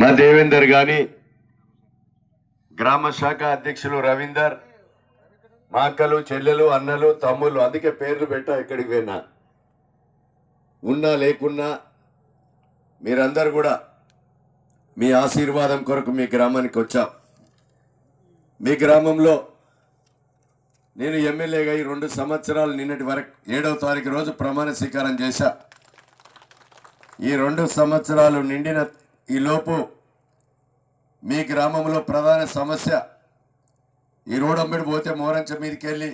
మా దేవేందర్ గాని గ్రామ శాఖ అధ్యక్షులు రవీందర్ మా అక్కలు చెల్లెలు అన్నలు తమ్ముళ్ళు అందుకే పేర్లు పెట్టా ఇక్కడికి పోయినా. ఉన్నా లేకున్నా మీరందరూ కూడా మీ ఆశీర్వాదం కొరకు మీ గ్రామానికి వచ్చాం. మీ గ్రామంలో నేను ఎమ్మెల్యేగా ఈ రెండు సంవత్సరాలు నిన్నటి వరకు ఏడవ తారీఖు రోజు ప్రమాణ స్వీకారం చేశా. ఈ రెండు సంవత్సరాలు నిండిన ఈ లోపు మీ గ్రామంలో ప్రధాన సమస్య ఈ రోడ్ అమ్మిడి పోతే మోరంచ మీదకి వెళ్ళి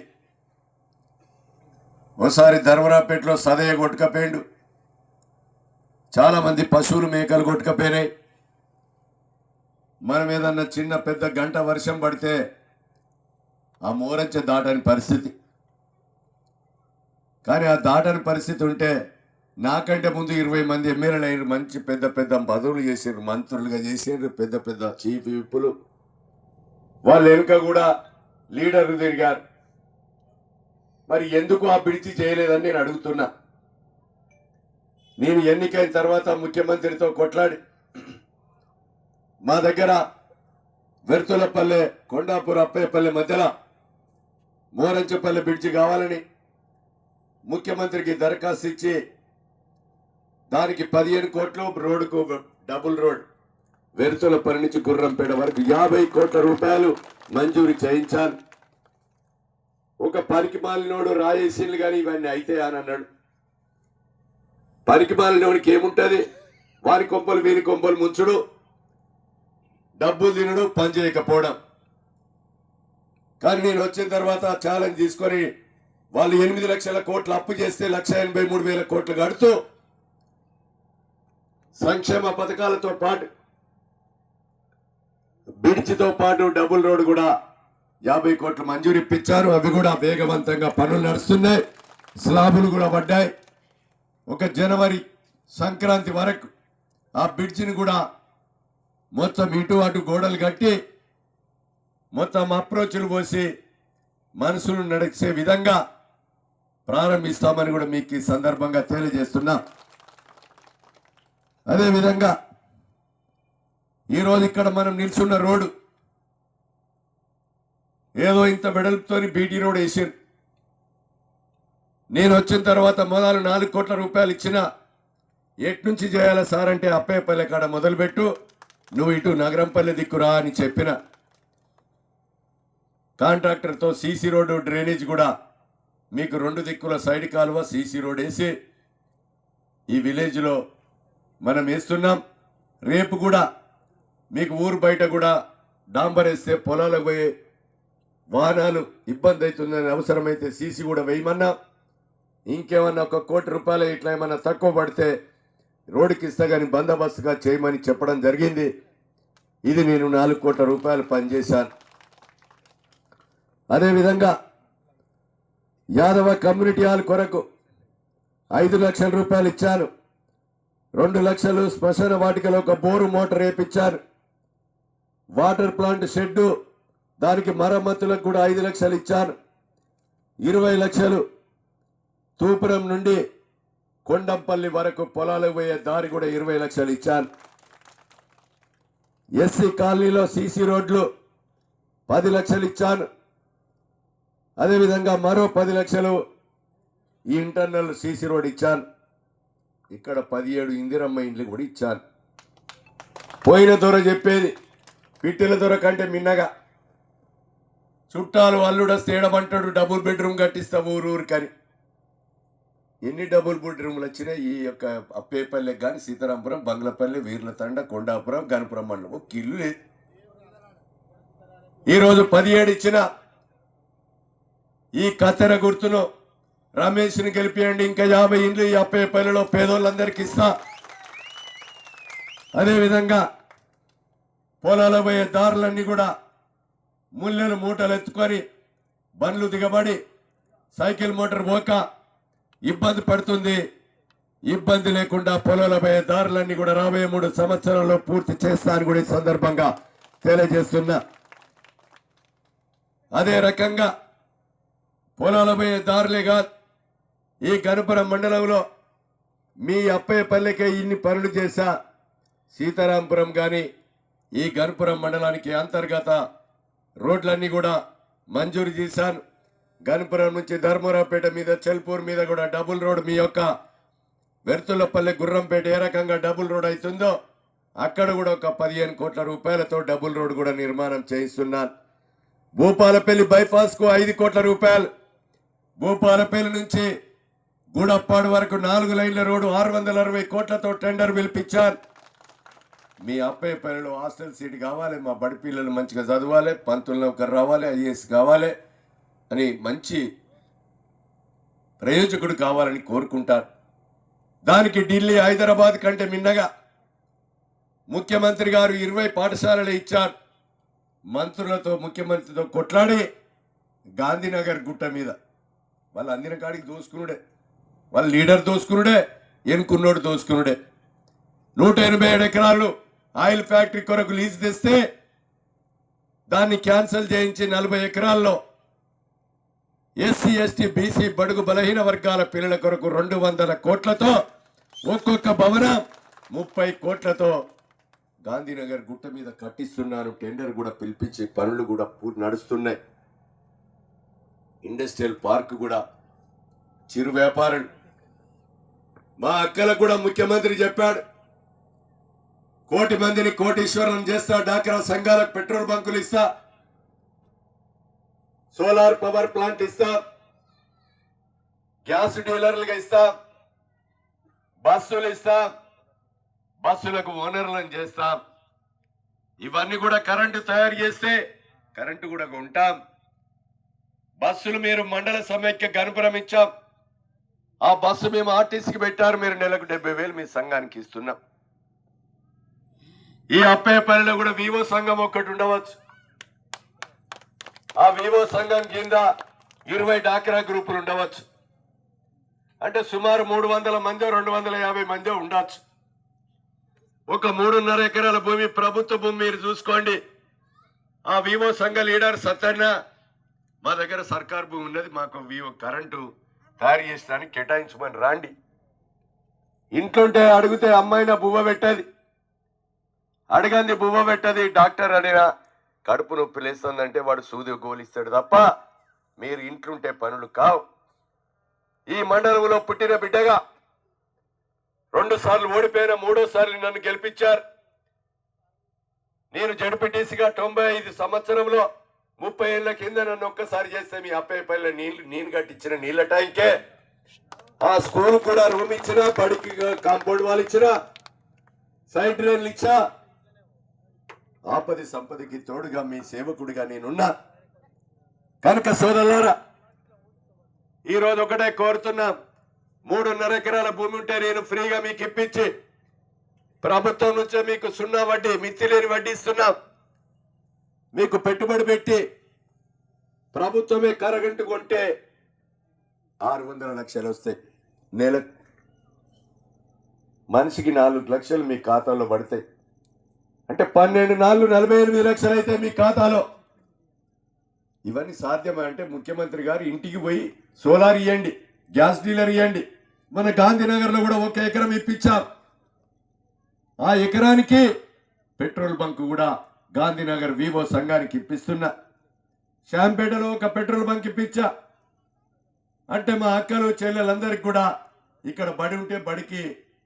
ఓసారి ధర్మరాపేటలో సదయ కొట్టుకపోయిండు. చాలామంది పశువులు మేకలు కొట్టుకపోయినాయి. మనం ఏదన్నా చిన్న పెద్ద గంట వర్షం పడితే ఆ మోరంచ దాటని పరిస్థితి. కానీ ఆ దాటని పరిస్థితి ఉంటే నాకంటే ముందు ఇరవై మంది ఎమ్మెల్యేలు మంచి పెద్ద పెద్ద పదవులు చేసారు మంత్రులుగా చేసారు పెద్ద పెద్ద చీఫ్ విప్పులు. వాళ్ళ వెనుక కూడా లీడర్లు తిరిగారు. మరి ఎందుకు ఆ బిడిచి చేయలేదని నేను అడుగుతున్నా. నేను ఎన్నికైన తర్వాత ముఖ్యమంత్రితో కొట్లాడి మా దగ్గర వెర్తులపల్లె కొండాపూర్ అప్పయ్యపల్లె మధ్యలో మోరంచపల్లె బ్రిడ్జి కావాలని ముఖ్యమంత్రికి దరఖాస్తు ఇచ్చి దానికి పదిహేను కోట్లు రోడ్డుకు డబుల్ రోడ్. వెరుతులపల్లి నుంచి గుర్రంపేట వరకు యాభై కోట్ల రూపాయలు మంజూరు చేయించాను ఒక పనికి మాలినోడు కానీ ఇవన్నీ అయితే అని అన్నాడు. పనికి మాలినోడికి వారి కొంపలు వీరి కొంపలు ముంచుడు. డబ్బులు తినడు పనిచేయకపోవడం కానీ నేను వచ్చిన తర్వాత ఛాలెంజ్ తీసుకొని వాళ్ళు ఎనిమిది లక్షల కోట్లు అప్పు చేస్తే లక్ష ఎనభై మూడు వేల కోట్లు కడుతూ సంక్షేమ పథకాలతో పాటు బ్రిడ్జితో పాటు డబుల్ రోడ్ కూడా యాభై కోట్లు మంజూరు ఇప్పించారు. అవి కూడా వేగవంతంగా పనులు నడుస్తున్నాయి. స్లాబులు కూడా పడ్డాయి. ఒక జనవరి సంక్రాంతి వరకు ఆ బ్రిడ్జిని కూడా మొత్తం ఇటు అటు గోడలు కట్టి మొత్తం అప్రోచ్లు పోసి మనసును నడిచే విధంగా ప్రారంభిస్తామని కూడా మీకు ఈ సందర్భంగా తెలియజేస్తున్నా. అదేవిధంగా ఈరోజు ఇక్కడ మనం నిల్చున్న రోడ్డు ఏదో ఇంత వెడల్పుతోని బీటీ రోడ్ వేసారు నేను వచ్చిన తర్వాత మొదలు నాలుగు కోట్ల రూపాయలు ఇచ్చిన ఎట్నుంచి చేయాలా సార్ అంటే అప్పయ్యపల్లె కాడ మొదలుపెట్టు నువ్వు ఇటు నగరంపల్లె దిక్కురా అని చెప్పిన. కాంట్రాక్టర్తో సీసీ రోడ్డు డ్రైనేజ్ కూడా మీకు రెండు దిక్కుల సైడ్ కాలువ సీసీ రోడ్ వేసి ఈ విలేజ్లో మనం వేస్తున్నాం. రేపు కూడా మీకు ఊరు బయట కూడా డాంబర్ వేస్తే పొలాలకు పోయే వాహనాలు ఇబ్బంది అవుతుందని అవసరమైతే సీసీ కూడా వేయమన్నా. ఇంకేమన్నా ఒక కోటి రూపాయలు ఇట్లా ఏమన్నా తక్కువ పడితే రోడ్డుకి ఇస్తా కానీ బందోబస్తుగా చేయమని చెప్పడం జరిగింది. ఇది నేను నాలుగు కోట్ల రూపాయలు పనిచేశాను. అదేవిధంగా యాదవ కమ్యూనిటీ హాల్ కొరకు ఐదు లక్షల రూపాయలు ఇచ్చాను. రెండు లక్షలు శ్మశాన వాటికలో ఒక బోరు మోటార్ వేపించారు. వాటర్ ప్లాంట్ షెడ్డు దానికి మరమ్మతులకు కూడా ఐదు లక్షలు ఇచ్చారు. ఇరవై లక్షలు తూపురం నుండి కొండంపల్లి వరకు పొలాలకు పోయే దారి కూడా ఇరవై లక్షలు ఇచ్చారు. ఎస్సీ కాలనీలో సీసీ రోడ్లు పది లక్షలు ఇచ్చాను అదేవిధంగా మరో పది లక్షలు ఈ ఇంటర్నల్ సీసీ రోడ్ ఇచ్చాను ఇక్కడ పదిహేడు ఇందిరమ్మ ఇండ్లు కూడా ఇచ్చాను పోయిన దొర చెప్పేది పిట్టెల దొర కంటే మిన్నగా. చుట్టాలు అల్లుడ ఏడమంటాడు డబుల్ బెడ్రూమ్ కట్టిస్తా ఊరు ఊరికని ఎన్ని డబుల్ బెడ్రూమ్లు వచ్చినాయి ఈ యొక్క అప్పేపల్లె కానీ సీతారాంపురం బంగ్లపల్లి వీర్లతండ కొండాపురం గణపురం మండలం ఒక ఇల్లు లేదు. ఈరోజు పదిహేడు ఇచ్చిన ఈ కత్తెర గుర్తును రమేష్ని గెలిపియండి ఇంకా యాభై ఇండ్లు యాభై పల్లెలో పేదోళ్ళందరికీ ఇస్తా. అదేవిధంగా పొలాల పోయే దారులన్నీ కూడా ముళ్ళను మూటలు ఎత్తుకొని బండ్లు దిగబడి సైకిల్ మోటార్ పోక ఇబ్బంది పడుతుంది. ఇబ్బంది లేకుండా పొలాల పోయే దారులన్నీ కూడా రాబోయే మూడు సంవత్సరాల్లో పూర్తి చేస్తాను కూడా ఈ సందర్భంగా తెలియజేస్తున్నా. అదే రకంగా పొలాల పోయే దారులే కాదు ఈ గణపురం మండలంలో మీ అప్పయ్య పల్లెకే ఇన్ని పనులు చేశా. సీతారాంపురం కానీ ఈ గన్పురం మండలానికి అంతర్గత రోడ్లన్నీ కూడా మంజూరు చేశాను. గన్పురం నుంచి ధర్మరావుపేట మీద చెల్పూర్ మీద కూడా డబుల్ రోడ్ మీ యొక్క వెర్తులపల్లి గుర్రంపేట ఏ రకంగా డబుల్ రోడ్ అవుతుందో అక్కడ కూడా ఒక పదిహేను కోట్ల రూపాయలతో డబుల్ రోడ్ కూడా నిర్మాణం చేయిస్తున్నాను. భూపాలపల్లి బైపాస్కు ఐదు కోట్ల రూపాయలు. భూపాలపల్లి నుంచి గూడప్పాడు వరకు నాలుగు లైన్ల రోడ్డు ఆరు వందల అరవై కోట్లతో టెండర్ పిలిపించారు. మీ అబ్బాయి అప్పయ్యపల్లిలో హాస్టల్ సీట్ కావాలి మా బడి పిల్లలు మంచిగా చదవాలి పంతులు నౌకరు రావాలి ఐఏఎస్ కావాలి అని మంచి ప్రయోజకుడు కావాలని కోరుకుంటారు. దానికి ఢిల్లీ హైదరాబాద్ కంటే మిన్నగా ముఖ్యమంత్రి గారు ఇరవై పాఠశాలలు ఇచ్చారు. మంత్రులతో ముఖ్యమంత్రితో కొట్లాడి గాంధీనగర్ గుట్ట మీద. వాళ్ళు అందిన కాడికి దోసుకునుడే. వాళ్ళ లీడర్ దోసుకునుడే ఎన్నుకున్నోడు దోసుకునుడే. నూట ఎనభై ఏడు ఎకరాలు ఆయిల్ ఫ్యాక్టరీ కొరకు లీజ్ తెస్తే దాన్ని క్యాన్సిల్ చేయించి నలభై ఎకరాల్లో ఎస్సీ ఎస్టీ బీసీ బడుగు బలహీన వర్గాల పిల్లల కొరకు రెండు వందల కోట్లతో ఒక్కొక్క భవనం ముప్పై కోట్లతో గాంధీనగర్ గుట్ట మీద కట్టిస్తున్నాను టెండర్ కూడా పిలిపించి పనులు కూడా నడుస్తున్నాయి. ఇండస్ట్రియల్ పార్క్ కూడా చిరు వ్యాపారులు మా అక్కలకు కూడా ముఖ్యమంత్రి చెప్పాడు. కోటి మందిని కోటీశ్వరం చేస్తా డాక్రా సంఘాలకు పెట్రోల్ బంకులు ఇస్తా సోలార్ పవర్ ప్లాంట్ ఇస్తా గ్యాస్ డీలర్లుగా ఇస్తా బస్సులు ఇస్తా బస్సులకు ఓనర్లను చేస్తాం. ఇవన్నీ కూడా కరెంటు తయారు చేస్తే కరెంటు కూడా కొంటాం. బస్సులు మీరు మండల సమైక్య గనుపురం ఇచ్చాం. ఆ బస్సు మేము ఆర్టీసీకి పెట్టారు. మీరు నెలకు డెబ్బై వేలు మీ సంఘానికి ఇస్తున్నాం. ఈ అప్పయ్యపల్లిలో కూడా వివో సంఘం ఒక్కటి ఉండవచ్చు. ఆ వివో సంఘం కింద ఇరవై డాక్రా గ్రూపులు ఉండవచ్చు. అంటే సుమారు మూడు వందల మందో రెండు వందల యాభై మంది ఉండొచ్చు. ఒక మూడున్నర ఎకరాల భూమి ప్రభుత్వ భూమి మీరు చూసుకోండి. ఆ వివో సంఘ లీడర్ సత్యన్న మా దగ్గర సర్కార్ భూమి ఉన్నది మాకు వివో కరెంటు తయారు చేసడానికి కేటాయించమని రాండి. ఇంట్లోంటే అడిగితే అమ్మాయిన బువ్వ పెట్టది. అడగంది బువ్వ పెట్టది డాక్టర్ అడినా కడుపు నొప్పి లేస్తుందంటే వాడు సూది గోలిస్తాడు తప్ప మీరు ఇంట్లుంటే పనులు కావు. ఈ మండలంలో పుట్టిన బిడ్డగా రెండు సార్లు ఓడిపోయిన మూడోసారి నన్ను గెలిపించారు. నేను జడ్పీటీసీగా తొంభై ఐదు సంవత్సరంలో ముప్పై ఏళ్ళ కింద నన్ను ఒక్కసారి చేస్తే మీ అప్పయ్యపల్లి నీళ్ళు నేను కట్టించిన నీళ్ళ ట్యాంకే ఆ స్కూల్ కూడా రూమ్ ఇచ్చిన పడికి కాంపౌండ్ వాళ్ళు ఇచ్చిన సైడ్ రైన్లు ఇచ్చా ఆపది సంపదకి తోడుగా మీ సేవకుడిగా నేనున్నా. కనుక సోదరులారా ఈరోజు ఒకటే కోరుతున్నాం మూడున్నర ఎకరాల భూమి ఉంటే నేను ఫ్రీగా మీకు ఇప్పించి ప్రభుత్వం నుంచే మీకు సున్నా వడ్డీ మిత్తి లేని వడ్డీ ఇస్తున్నాం. మీకు పెట్టుబడి పెట్టి ప్రభుత్వమే కరగంటు కొంటే ఆరు వందల లక్షలు వస్తాయి. నెల మనిషికి నాలుగు లక్షలు మీ ఖాతాలో పడతాయి. అంటే పన్నెండు నాలుగు నలభై ఎనిమిది లక్షలు అయితే మీ ఖాతాలో. ఇవన్నీ సాధ్యమా? అంటే ముఖ్యమంత్రి గారు ఇంటికి పోయి సోలార్ ఇవ్వండి గ్యాస్ డీలర్ ఇవ్వండి మన గాంధీనగర్లో కూడా ఒక ఎకరం ఇప్పించాం. ఆ ఎకరానికి పెట్రోల్ బంక్ కూడా గాంధీనగర్ వివో సంఘానికి ఇప్పిస్తున్నా. శాంపేటలో ఒక పెట్రోల్ బంక్ ఇప్పించా. అంటే మా అక్కలు చెల్లెలందరికీ కూడా ఇక్కడ బడి ఉంటే బడికి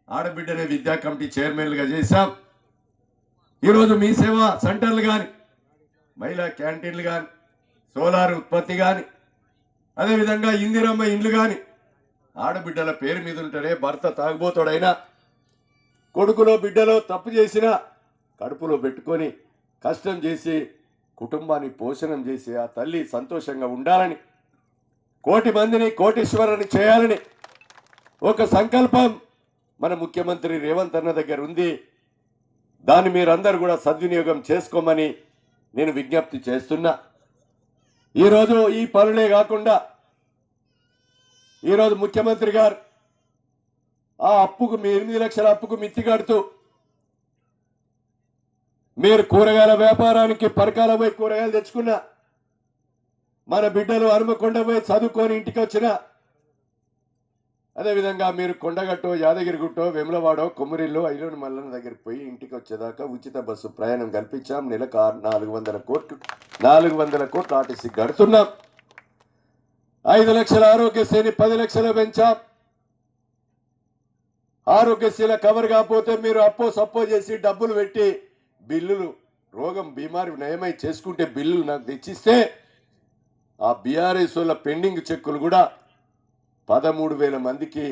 ఆడబిడ్డనే విద్యా కమిటీ చైర్మన్లుగా చేశాం. ఈరోజు మీ సేవా సెంటర్లు కానీ మహిళా క్యాంటీన్లు కానీ సోలార్ ఉత్పత్తి కానీ అదేవిధంగా ఇందిరమ్మ ఇండ్లు కానీ ఆడబిడ్డల పేరు మీద ఉంటేనే భర్త తాగుబోతాడైనా కొడుకులో బిడ్డలో తప్పు చేసినా కడుపులో పెట్టుకొని కష్టం చేసి కుటుంబాన్ని పోషణం చేసి ఆ తల్లి సంతోషంగా ఉండాలని కోటి మందిని కోటీశ్వరుని చేయాలని ఒక సంకల్పం మన ముఖ్యమంత్రి రేవంత్ అన్న దగ్గర ఉంది. దాన్ని మీరందరూ కూడా సద్వినియోగం చేసుకోమని నేను విజ్ఞప్తి చేస్తున్నా. ఈరోజు ఈ పనులే కాకుండా ఈరోజు ముఖ్యమంత్రి గారు ఆ అప్పుకు మీ ఎనిమిది లక్షల అప్పుకు మిత్తి కడుతూ మీరు కూరగాయల వ్యాపారానికి పరకాల పోయి కూరగాయలు తెచ్చుకున్నా మన బిడ్డలు అరుమకొండ పోయి చదువుకొని ఇంటికి వచ్చిన అదేవిధంగా మీరు కొండగట్టో యాదగిరిగుట్టో వెములవాడో కొమ్మరిల్లు ఐలోని మల్లన్న దగ్గరికి పోయి ఇంటికి వచ్చేదాకా ఉచిత బస్సు ప్రయాణం కల్పించాం. నెలకు ఆరు నాలుగు వందల కోట్లు నాలుగు వందల కోట్లు ఆర్టీసీ గడుతున్నాం ఐదు లక్షల ఆరోగ్యశ్రీని పది లక్షలు పెంచాం. ఆరోగ్యశ్రీల కవర్ కాకపోతే మీరు అప్పో సప్పో చేసి డబ్బులు పెట్టి బిల్లులు రోగం బీమారి నయమై చేసుకుంటే బిల్లులు నాకు తెచ్చిస్తే ఆ బీఆర్ఎస్ వాళ్ళ పెండింగ్ చెక్కులు కూడా పదమూడు వేల మందికి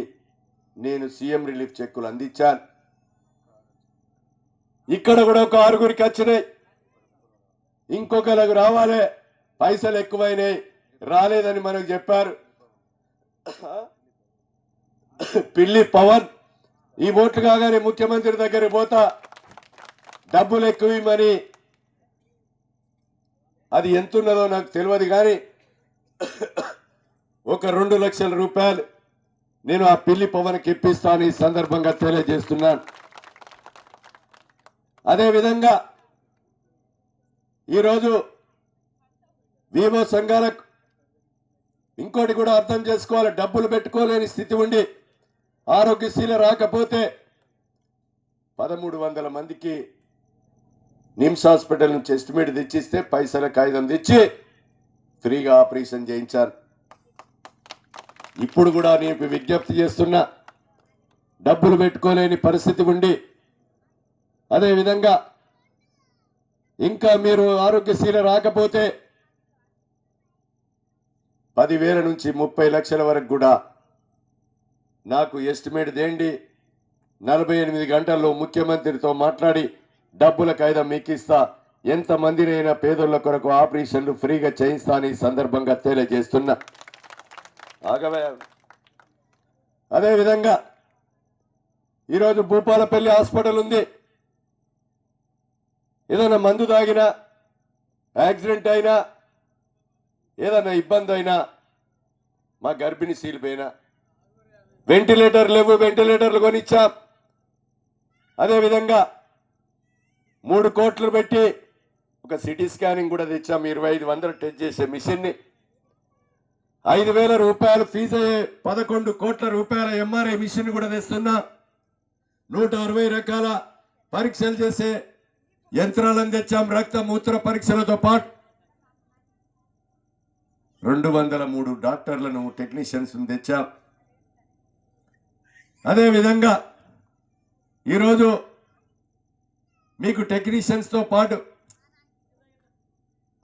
నేను సీఎం రిలీఫ్ చెక్కులు అందించాను. ఇక్కడ కూడా ఒక ఆరుగురికి వచ్చినాయి. ఇంకొకరికి రావాలి. పైసలు ఎక్కువైనాయి. రాలేదని మనకు చెప్పారు. పిల్లి పవన్ ఈ ఓట్లు కాగానే ముఖ్యమంత్రి దగ్గర పోతా. డబ్బులు ఎక్కువ ఇవ్వమని. అది ఎంతున్నదో నాకు తెలియదు కానీ ఒక రెండు లక్షల రూపాయలు నేను ఆ పిల్లి పవన్కి ఇప్పిస్తాను ఈ సందర్భంగా తెలియజేస్తున్నాను. అదేవిధంగా ఈరోజు వివో సంఘాలకు ఇంకోటి కూడా అర్థం చేసుకోవాలి. డబ్బులు పెట్టుకోలేని స్థితి ఉండి ఆరోగ్యశీల రాకపోతే పదమూడు వందల మందికి నిమ్స్ హాస్పిటల్ నుంచి ఎస్టిమేట్ తెచ్చిస్తే పైసల కాగితం తెచ్చి ఫ్రీగా ఆపరేషన్ చేయించారు. ఇప్పుడు కూడా నేను విజ్ఞప్తి చేస్తున్నా డబ్బులు పెట్టుకోలేని పరిస్థితి ఉండి అదేవిధంగా ఇంకా మీరు ఆరోగ్యశీల రాకపోతే పదివేల నుంచి ముప్పై లక్షల వరకు కూడా నాకు ఎస్టిమేట్ దేండి నలభై ఎనిమిది గంటల్లో ముఖ్యమంత్రితో మాట్లాడి డబ్బుల కాయిదా మీకు ఇస్తా ఎంతమందినైనా పేదోళ్ళ కొరకు ఆపరేషన్లు ఫ్రీగా చేయిస్తా అని సందర్భంగా తెలియజేస్తున్నా. ఆగవే. అదేవిధంగా ఈరోజు భూపాలపల్లి హాస్పిటల్ ఉంది. ఏదైనా మందు తాగినా యాక్సిడెంట్ అయినా ఏదైనా ఇబ్బంది అయినా మా గర్భిణి సీలు పోయినా వెంటిలేటర్ లేవు వెంటిలేటర్లు కొనిచ్చాం. అదేవిధంగా మూడు కోట్లు పెట్టి ఒక సిటీ స్కానింగ్ కూడా తెచ్చాం. ఇరవై ఐదు వందలు టెస్ట్ చేసే మిషన్ని. ఐదు వేల రూపాయలు ఫీజు అయ్యే పదకొండు కోట్ల రూపాయల ఎంఆర్ఐ మిషన్ కూడా తెస్తున్నా. నూట అరవై రకాల పరీక్షలు చేసే యంత్రాలను తెచ్చాం. రక్త మూత్ర పరీక్షలతో పాటు రెండు వందల మూడు డాక్టర్లను టెక్నీషియన్స్ తెచ్చాం. అదేవిధంగా ఈరోజు మీకు టెక్నీషియన్స్తో పాటు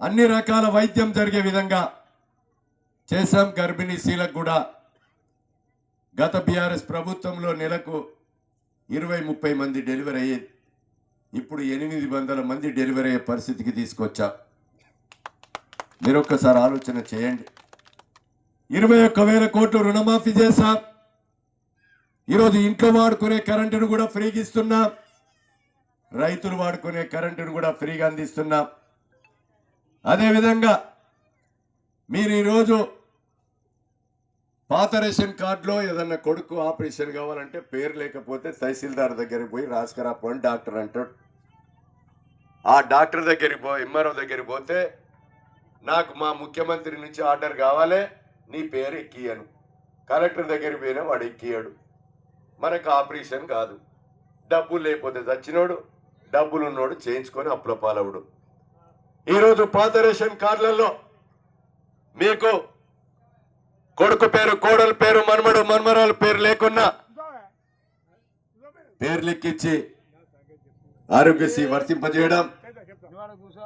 అన్ని రకాల వైద్యం జరిగే విధంగా చేశాం. గర్భిణీ స్త్రీలకు కూడా గత బీఆర్ఎస్ ప్రభుత్వంలో నెలకు ఇరవై ముప్పై మంది డెలివరీ అయ్యేది ఇప్పుడు ఎనిమిది వందల మంది డెలివరీ అయ్యే పరిస్థితికి తీసుకొచ్చాం. మీరు ఒక్కసారి ఆలోచన చేయండి. ఇరవై ఒక్క వేల కోట్లు రుణమాఫీ చేశా. ఈరోజు ఇంట్లో వాడుకునే కరెంటును కూడా ఫ్రీగిస్తున్నా రైతులు వాడుకునే కరెంటును కూడా ఫ్రీగా అందిస్తున్నాం. అదేవిధంగా మీరు ఈరోజు పాత రేషన్ కార్డులో ఏదన్నా కొడుకు ఆపరేషన్ కావాలంటే పేరు లేకపోతే తహసీల్దార్ దగ్గరికి పోయి రాసుకురా పోని డాక్టర్ అంటాడు. ఆ డాక్టర్ దగ్గరికి పో ఎంఆర్ఓ దగ్గరికి పోతే నాకు మా ముఖ్యమంత్రి నుంచి ఆర్డర్ కావాలి నీ పేరు ఎక్కియను. కలెక్టర్ దగ్గరికి పోయినా వాడు ఎక్కియాడు. మనకు ఆపరేషన్ కాదు. డబ్బులు లేకపోతే చచ్చినోడు డబ్బులు ఉన్నోడు చేయించుకొని అప్పుల పాలవుడు. ఈరోజు పాత రేషన్ కార్డులలో మీకు కొడుకు పేరు కోడల పేరు మన్మడు మన్మరాల పేరు లేకున్నా పేరు లెక్కించి ఆరోగ్యశ్రీ వర్తింపజేయడం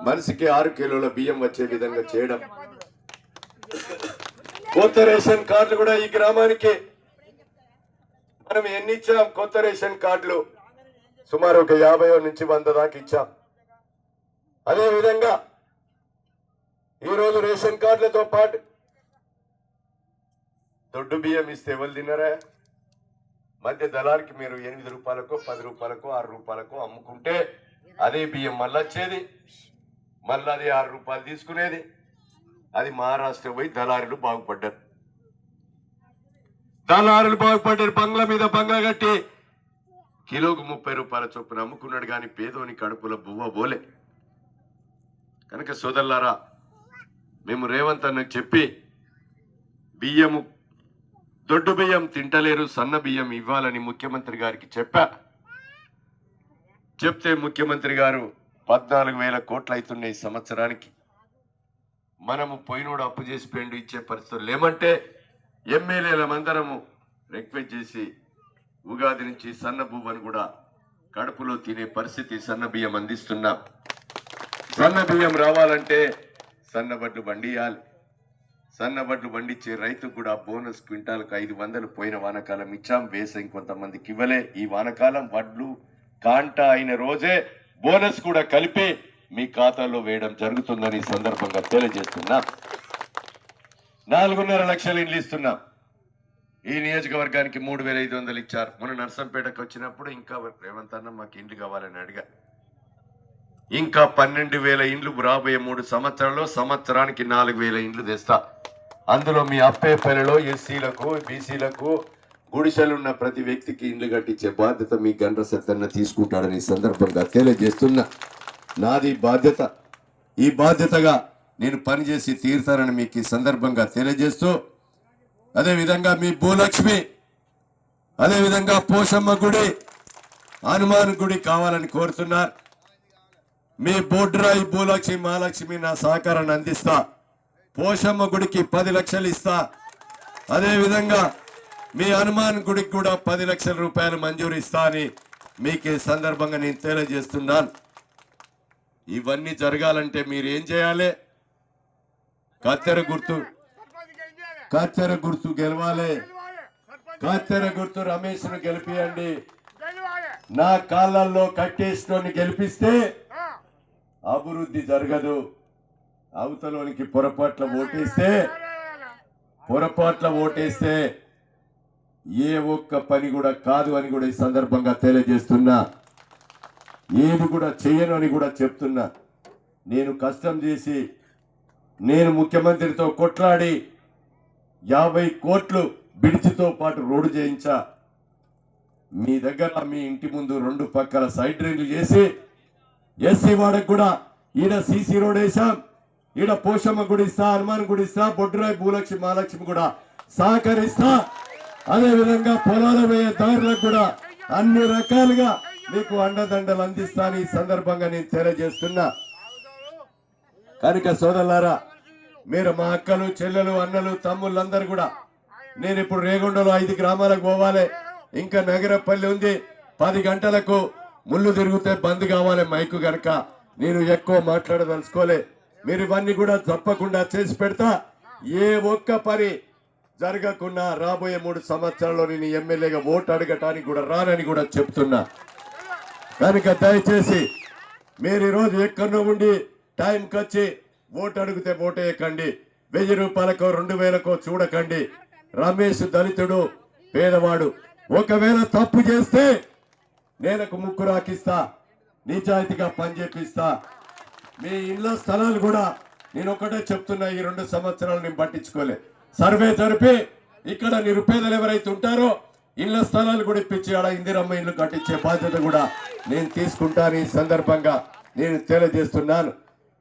మనిషికి ఆరు కిలోల బియ్యం వచ్చే విధంగా చేయడం. కొత్త రేషన్ కార్డులు కూడా ఈ గ్రామానికి మనం ఎన్నిచ్చాం కొత్త రేషన్ కార్డులు. సుమారు ఒక యాభై నుంచి వంద దాకా ఇచ్చాం. అదే విధంగా ఈరోజు రేషన్ కార్డులతో పాటు దొడ్డు బియ్యం ఇస్తే ఎవరు తిన్నారా మధ్య దళారికి మీరు ఎనిమిది రూపాయలకు పది రూపాయలకు ఆరు రూపాయలకు అమ్ముకుంటే అదే బియ్యం మళ్ళీ వచ్చేది. మళ్ళీ అది ఆరు రూపాయలు తీసుకునేది. అది మహారాష్ట్ర పోయి దళారులు బాగుపడ్డారు. దళారులు బాగుపడ్డారు. బంగ్లా మీద బంగ్లా కట్టి కిలోకు ముప్పై రూపాయల చొప్పున అమ్ముకున్నాడు కానీ పేదోని కడుపులో బువ్వ బోలే. కనుక సోదరులారా మేము రేవంత్ అన్నకు చెప్పి బియ్యము దొడ్డు బియ్యం తింటలేరు సన్న బియ్యం ఇవ్వాలని ముఖ్యమంత్రి గారికి చెప్పా. చెప్తే ముఖ్యమంత్రి గారు పద్నాలుగు వేల కోట్లు అవుతున్నాయి సంవత్సరానికి. మనము పోయినోడు అప్పు చేసి పెండు ఇచ్చే పరిస్థితులు లేమంటే ఎమ్మెల్యేల మందరము రిక్వెస్ట్ చేసి ఉగాది నుంచి సన్న బువ్వను కూడా కడుపులో తినే పరిస్థితి సన్న బియ్యం అందిస్తున్నాం. సన్న బియ్యం రావాలంటే సన్నబడ్లు బండియాలి సన్నబడ్లు బండిచ్చే రైతుకు కూడా బోనస్ క్వింటాల్కి ఐదు వందలు పోయిన వానకాలం ఇచ్చాం. వేసం కొంతమందికి ఇవ్వలే. ఈ వానకాలం వడ్లు కాంట అయిన రోజే బోనస్ కూడా కలిపి మీ ఖాతాలో వేయడం జరుగుతుందని సందర్భంగా తెలియజేస్తున్నా. నాలుగున్నర లక్షలు ఇండ్లు ఇస్తున్నాం. ఈ నియోజకవర్గానికి మూడు వేల ఐదు వందలు ఇచ్చారు. మొన్న నర్సంపేటకు వచ్చినప్పుడు ఇంకా రేవంత్ అన్న మాకు ఇండ్లు కావాలని అడిగా. ఇంకా పన్నెండు వేల ఇండ్లు రాబోయే మూడు సంవత్సరాల్లో సంవత్సరానికి నాలుగు వేల ఇండ్లు తెస్తా. అందులో మీ అప్పేపల్లిలో ఎస్సీలకు బీసీలకు గుడిసెలున్న ప్రతి వ్యక్తికి ఇండ్లు కట్టించే బాధ్యత మీ గండ్ర సత్తన్న తీసుకుంటాడని సందర్భంగా తెలియజేస్తున్నా. నాది బాధ్యత. ఈ బాధ్యతగా నేను పనిచేసి తీరుతానని మీకు ఈ సందర్భంగా తెలియజేస్తూ అదేవిధంగా మీ భూలక్ష్మి అదేవిధంగా పోషమ్మ గుడి హనుమాన్ గుడి కావాలని కోరుతున్నారు. మీ బోడ్రాయి భూలక్ష్మి మహాలక్ష్మి నా సహకారాన్ని అందిస్తా. పోషమ్మ గుడికి పది లక్షలు ఇస్తా. అదేవిధంగా మీ హనుమాన్ గుడికి కూడా పది లక్షల రూపాయలు మంజూరు ఇస్తా అని మీకు సందర్భంగా నేను తెలియజేస్తున్నాను. ఇవన్నీ జరగాలంటే మీరు ఏం చేయాలి? కత్తెర గుర్తు కత్తెర గుర్తు గెలవాలి. కత్తెర గుర్తు రమేష్ను గెలిపియండి నా కాళ్ళల్లో కట్టేసుకొని గెలిపిస్తే అభివృద్ధి జరగదు. అవతలోనికి పొరపాట్ల ఓటేస్తే పొరపాట్ల ఓటేస్తే ఏ ఒక్క పని కూడా కాదు అని కూడా ఈ సందర్భంగా తెలియజేస్తున్నా. ఏది కూడా చెయ్యను అని కూడా చెప్తున్నా. నేను కష్టం చేసి నేను ముఖ్యమంత్రితో కొట్లాడి యాభై కోట్లు బిడిచితో పాటు రోడ్డు చేయించా. మీ దగ్గర మీ ఇంటి ముందు రెండు పక్కల సైడ్ డ్రైన్లు చేసి ఎస్సీ వాడకు కూడా ఈడ సీసీ రోడ్ వేసాం ఈడ పోషమ్మ గుడి ఇస్తా హనుమాన్ గుడి ఇస్తా భూలక్ష్మి మహాలక్ష్మి కూడా సహకరిస్తా. అదే విధంగా పొలాల వేయ దారులకు కూడా అన్ని రకాలుగా మీకు అండదండలు అందిస్తా ఈ సందర్భంగా నేను తెలియజేస్తున్నా. కనుక సోదరులారా మీరు మా అక్కలు చెల్లెలు అన్నలు తమ్ముళ్ళందరూ కూడా. నేను ఇప్పుడు రేగొండలో ఐదు గ్రామాలకు పోవాలి. ఇంకా నగరపల్లి ఉంది. పది గంటలకు ముళ్ళు తిరిగితే బంద్ కావాలి మైకు గనక. నేను ఎక్కువ మాట్లాడదలుచుకోలే. మీరు ఇవన్నీ కూడా తప్పకుండా చేసి పెడతా. ఏ ఒక్క పని జరగకుండా రాబోయే మూడు సంవత్సరాల్లో నేను ఎమ్మెల్యేగా ఓటు అడగటానికి కూడా రానని కూడా చెప్తున్నా. కనుక దయచేసి మీరు ఈరోజు ఎక్కడో ఉండి టైంకి వచ్చి ఓటు అడిగితే ఓటేయకండి వెయ్యి రూపాయలకో రెండు వేలకో చూడకండి. రమేష్ దళితుడు పేదవాడు. ఒకవేళ తప్పు చేస్తే నేలకు ముక్కు రాకిస్తా. నిజాయితీగా పనిచేపిస్తా మీ ఇళ్ళ స్థలాలు కూడా నేను ఒకటే చెప్తున్నా ఈ రెండు సంవత్సరాలు నేను పట్టించుకోలే. సర్వే జరిపి ఇక్కడ నిరుపేదలు ఎవరైతే ఉంటారో ఇళ్ళ స్థలాలు కూడా ఇప్పించి ఆడ ఇందిరమ్మ ఇల్లు కట్టించే బాధ్యత కూడా నేను తీసుకుంటాను. ఈ సందర్భంగా నేను తెలియజేస్తున్నాను.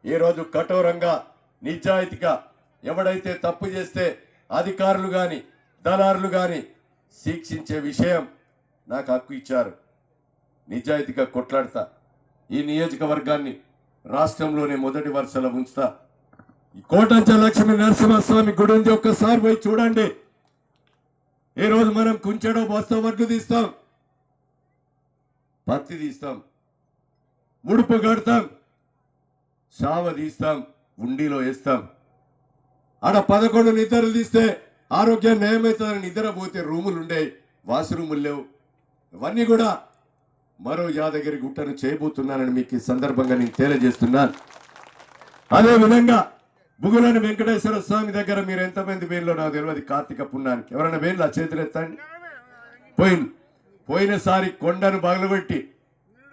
ఈ రోజు కఠోరంగా నిజాయితీగా ఎవడైతే తప్పు చేస్తే అధికారులు గాని దళారులు గాని శిక్షించే విషయం నాకు హక్కు ఇచ్చారు. నిజాయితీగా కొట్లాడతా. ఈ నియోజకవర్గాన్ని రాష్ట్రంలోనే మొదటి వరుసలో ఉంచుతా. ఈ కోటంచ లక్ష్మీ నరసింహస్వామి గుడి ఉంది ఒక్కసారి పోయి చూడండి. ఈరోజు రోజు మనం కుంచెడో బస్తో వడ్లు తీస్తాం. పత్తి తీస్తాం. ముడుపు కడతాం. షావ తీస్తాం ఉండిలో వేస్తాం. ఆడ పదకొండు నిద్రలు తీస్తే ఆరోగ్యం నయమవుతుందని నిద్ర పోతే రూములు ఉండే వాష్రూములు లేవు. ఇవన్నీ కూడా మరో యాదగిరి గుట్టను చేయబోతున్నానని మీకు ఈ సందర్భంగా నేను తెలియజేస్తున్నాను. అదే విధంగా బుగులని వెంకటేశ్వర స్వామి దగ్గర మీరు ఎంతమంది వేళ్ళు నాకు తెలియదు కార్తీక పుణ్యానికి. ఎవరైనా వేళ్ళు ఆ చేతులు ఎత్తండి. పోయింది. పోయినసారి కొండను పగలబెట్టి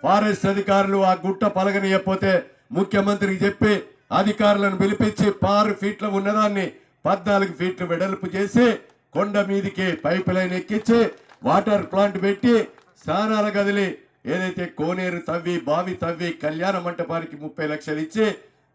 ఫారెస్ట్ అధికారులు ఆ గుట్ట పలగనియకపోతే ముఖ్యమంత్రికి చెప్పి అధికారులను పిలిపించి ఆరు ఫీట్ల ఉన్నదాన్ని పద్నాలుగు ఫీట్లు వెడల్పు చేసి కొండ మీదికి పైప్ లైన్ ఎక్కించి వాటర్ ప్లాంట్ పెట్టి స్నానాల గదిలి ఏదైతే కోనేరు తవ్వి బావి తవ్వి కళ్యాణ మంటపానికి ముప్పై లక్షలు ఇచ్చి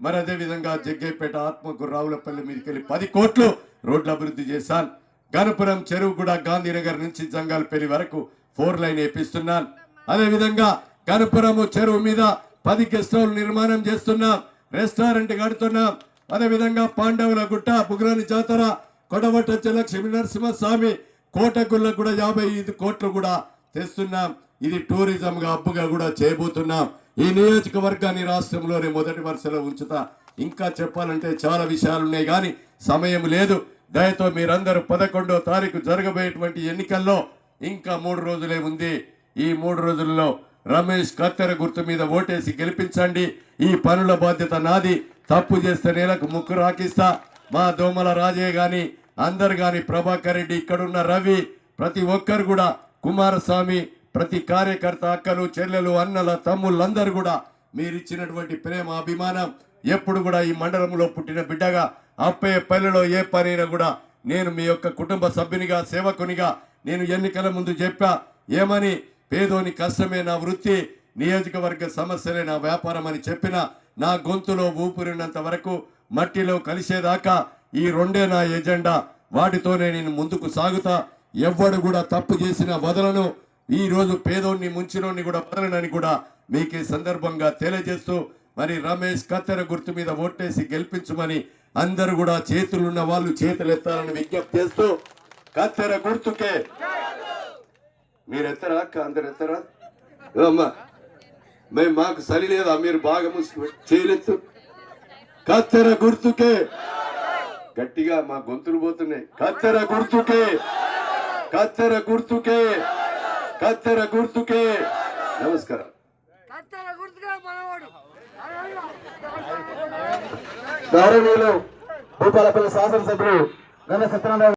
మరి అదే విధంగా జగ్గైపేట ఆత్మకు రావులపల్లి మీదకి వెళ్ళి పది కోట్లు రోడ్ల అభివృద్ధి చేశాను. గణపురం చెరువు కూడా గాంధీనగర్ నుంచి జంగాలపల్లి వరకు ఫోర్ లైన్ వేపిస్తున్నాను. అదేవిధంగా గణపురము చెరువు మీద పది గెస్ట్ హౌస్ నిర్మాణం చేస్తున్నాం రెస్టారెంట్ కడుతున్నాం. అదే విధంగా పాండవుల గుట్ట బుగ్రాని జాతర కొడవట్ట లక్ష్మీ నరసింహస్వామి కోటగుళ్ళ కూడా యాభై ఐదు కోట్లు కూడా తెస్తున్నాం. ఇది టూరిజంగా అప్పుగా కూడా చేయబోతున్నాం. ఈ నియోజకవర్గాన్ని రాష్ట్రంలోనే మొదటి వరుసలో ఉంచుతా. ఇంకా చెప్పాలంటే చాలా విషయాలు ఉన్నాయి కానీ సమయం లేదు. దయతో మీరందరూ పదకొండో తారీఖు జరగబోయేటువంటి ఎన్నికల్లో ఇంకా మూడు రోజులే ఉంది. ఈ మూడు రోజుల్లో రమేష్ కత్తెర గుర్తు మీద ఓటేసి గెలిపించండి. ఈ పనుల బాధ్యత నాది. తప్పు చేస్తే నేలకు ముక్కు రాకిస్తా. మా దోమల రాజయ్య గాని అందరు గాని ప్రభాకర్ రెడ్డి ఇక్కడున్న రవి ప్రతి ఒక్కరు కూడా కుమారస్వామి ప్రతి కార్యకర్త అక్కలు చెల్లెలు అన్నల తమ్ముళ్ళందరూ కూడా మీరిచ్చినటువంటి ప్రేమ అభిమానం ఎప్పుడు కూడా ఈ మండలంలో పుట్టిన బిడ్డగా అప్పయ్య పల్లెలో ఏ పనైనా కూడా నేను మీ యొక్క కుటుంబ సభ్యునిగా సేవకునిగా నేను ఎన్నికల ముందు చెప్పా. ఏమని? పేదోని కష్టమే నా వృత్తి నియోజకవర్గ సమస్యలే నా వ్యాపారం అని చెప్పిన నా గొంతులో ఊపిరినంత వరకు మట్టిలో కలిసేదాకా ఈ రెండే నా ఎజెండా. వాటితోనే నేను ముందుకు సాగుతా. ఎవ్వడు కూడా తప్పు చేసిన వదలను. ఈరోజు పేదోన్ని ముంచినోన్ని కూడా వదలనని కూడా మీకు ఈ సందర్భంగా తెలియజేస్తూ మరి రమేష్ కత్తెర గుర్తు మీద ఓట్టేసి గెలిపించమని అందరూ కూడా చేతులున్న వాళ్ళు చేతులు ఎత్తాలని విజ్ఞప్తి చేస్తూ కత్తెర గుర్తుకే. మీరు ఎత్తరా అక్క అందరు ఎత్తరా ఏ అమ్మా మేము మాకు సరి లేదా? మీరు బాగా చేయలేదు కత్తెర గుర్తుకే. గట్టిగా మా గొంతులు పోతున్నాయి. కత్తెర గుర్తుకే. కత్తెర గుర్తుకే. కత్తెర గుర్తుకే. నమస్కారం. గౌరవనీయులు భూపాలపల్లి శాసనసభ్యులు గణ సత్యనారాయణ